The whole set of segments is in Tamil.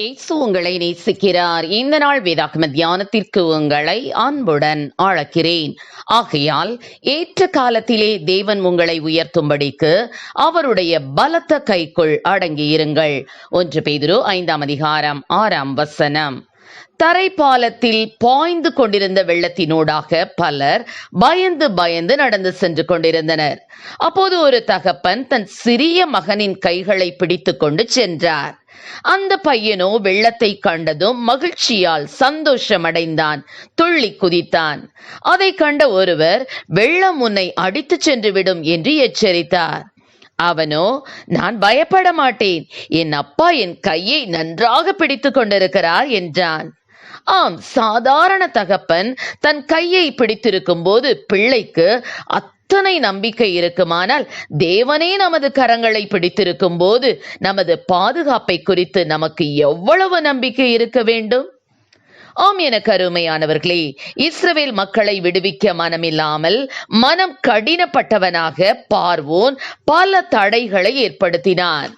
இயேசு உங்களை நேசிக்கிறார். இந்த நாள் வேதாகம தியானத்திற்கு உங்களை அன்புடன் அழைக்கிறேன். ஆகையால் ஏற்ற காலத்திலே தேவன் உங்களை உயர்த்தும்படிக்கு அவருடைய பலத்த கைக்குள் அடங்கியிருங்கள். ஒன்று பேதுரு ஐந்தாம் அதிகாரம் ஆறாம் வசனம். தரைப்பாலத்தில் பாய்ந்து கொண்டிருந்த வெள்ளத்தினூடாக பலர் பயந்து பயந்து நடந்து சென்று கொண்டிருந்தனர். அப்போது ஒரு தகப்பன் தன் சிறிய மகனின் கைகளை பிடித்து கொண்டு சென்றார். அந்த பையனோ வெள்ளத்தை கண்டதும் மகிழ்ச்சியால் சந்தோஷமடைந்தான் துள்ளி குதித்தான். அதை கண்ட ஒருவர் வெள்ளம் உன்னை அடித்துச் சென்று விடும் என்று எச்சரித்தார். அவனோ நான் பயப்பட மாட்டேன் என் அப்பா என் கையை நன்றாக பிடித்துக் கொண்டிருக்கிறார் என்றான். ஆம் சாதாரண தகப்பன் தன் கையை பிடித்திருக்கும் போது பிள்ளைக்கு அத்தனை நம்பிக்கை இருக்குமானால் தேவனே நமது கரங்களை பிடித்திருக்கும் போது நமது பாதுகாப்பை குறித்து நமக்கு எவ்வளவு நம்பிக்கை இருக்க வேண்டும்? ஆம் என கருமையானவர்களே இஸ்ரவேல் மக்களை விடுவிக்க மனமில்லாமல் மனம் கடினப்பட்டவனாக பார்வோன் பல தடைகளை ஏற்படுத்தினான்.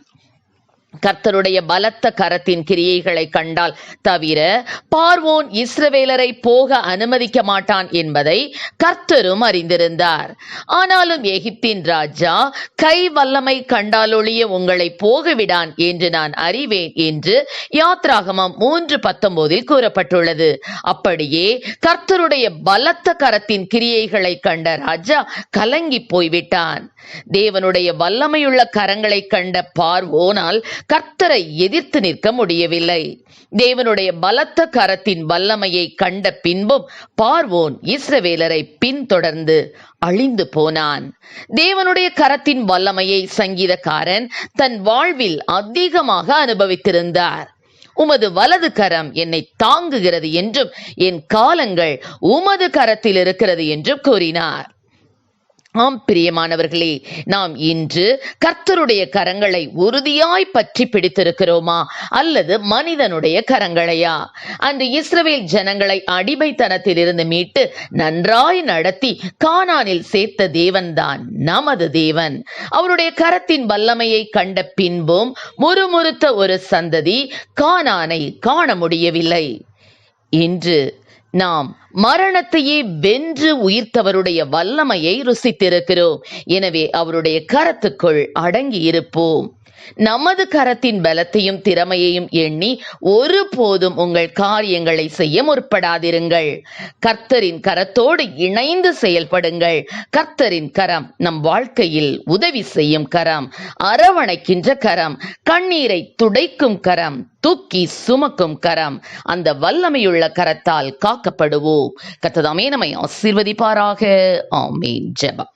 கர்த்தருடைய பலத்த கரத்தின் கிரியைகளை கண்டால் தவிர பார்வோன் இஸ்ரவேலரை போக அனுமதிக்க மாட்டான் என்பதை கர்த்தரும் அறிந்திருந்தார். ஆனாலும் எகிப்தின் ராஜா கை வல்லமை கண்டாலொழிய உங்களை போகவிடான் என்று நான் அறிவேன் என்று யாத்ராகமம் மூன்று பத்தொன்பதில் கூறப்பட்டுள்ளது. அப்படியே கர்த்தருடைய பலத்த கரத்தின் கிரியைகளை கண்ட ராஜா கலங்கி போய்விட்டான். தேவனுடைய வல்லமையுள்ள கரங்களை கண்ட பார்வோனால் கர்த்தரை எதிர்த்து நிற்க முடியவில்லை. தேவனுடைய பலத்த கரத்தின் வல்லமையை கண்ட பின்பும் பார்வோன் இஸ்ரவேலரை பின்தொடர்ந்து அழிந்து போனான். தேவனுடைய கரத்தின் வல்லமையை சங்கீதக்காரன் தன் வாழ்வில் அதிகமாக அனுபவித்திருந்தார். உமது வலது கரம் என்னை தாங்குகிறது என்றும் என் காலங்கள் உமது கரத்தில் இருக்கிறது என்றும் கூறினார். ஆம் பிரியமானவர்களே நாம் இன்று கர்த்தருடைய கரங்களை உறுதியாய் பற்றி பிடித்திருக்கிறோமா? அல்லது மனிதனுடைய கரங்களையா? அன்று இஸ்ரவேல் ஜனங்களை அடிமைத்தனத்திலிருந்து மீட்டு நன்றாய் நடத்தி கானானில் சேர்த்த தேவன்தான் நமது தேவன். அவருடைய கரத்தின் வல்லமையை கண்ட பின்பும் முறுமுறுத்த ஒரு சந்ததி கானானை காண முடியவில்லை. இன்று நாம் மரணத்தையே வென்று உயிர்த்தவருடைய வல்லமையை ருசித்திருக்கிறோம். எனவே அவருடைய கரத்துக்குள் அடங்கி இருப்போம் நமது கரத்தின் பலத்தையும் திறமையையும் எண்ணி ஒருபோதும் உங்கள் காரியங்களை செய்ய முற்படாதிருங்கள். கர்த்தரின் கரத்தோடு இணைந்து செயல்படுங்கள். கர்த்தரின் கரம் நம் வாழ்க்கையில் உதவி செய்யும் கரம். அரவணைக்கின்ற கரம். கண்ணீரை துடைக்கும் கரம். தூக்கி சுமக்கும் கரம். அந்த வல்லமையுள்ள கரத்தால் காக்கப்படுவோம். கத்ததாமே நம்மை ஆசீர்வதிப்பாராக. ஆமீன். ஜெபம்.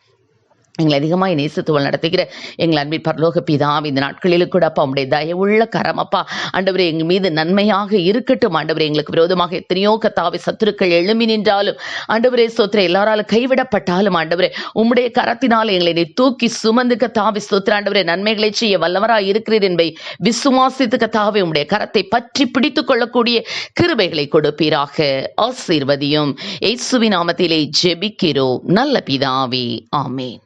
எங்களை அதிகமாக நேசத்துவல் நடத்துகிற எங்கள் அன்பின் பரலோக பிதாம் இந்த நாட்களிலும் கூட அப்பா உடைய தயவுள்ள கரம் அப்பா. ஆண்டவரே எங்கள் மீது நன்மையாக இருக்கட்டும். ஆண்டவரே எங்களுக்கு விரோதமாக எத்தனையோ கத்தாவை சத்துருக்கள் எழும்பி நின்றாலும் ஆண்டவரே சோத்திர எல்லாராலும் கைவிடப்பட்டாலும் ஆண்டவரே உம்முடைய கரத்தினால் எங்களை நீ தூக்கி சுமந்து கத்தாவை சோத்திர ஆண்டவரே நன்மைகளை செய்ய வல்லவராய் இருக்கிறீர் என்பதை விசுவாசித்து கத்தாவை உம்முடைய கரத்தை பற்றி பிடித்துக் கொள்ளக்கூடிய கிருபைகளை கொடுப்பீராக. ஆசீர்வதியும். இயேசுவின் நாமத்திலே ஜெபிக்கிறோம். நல்ல பிதாவே. ஆமேன்.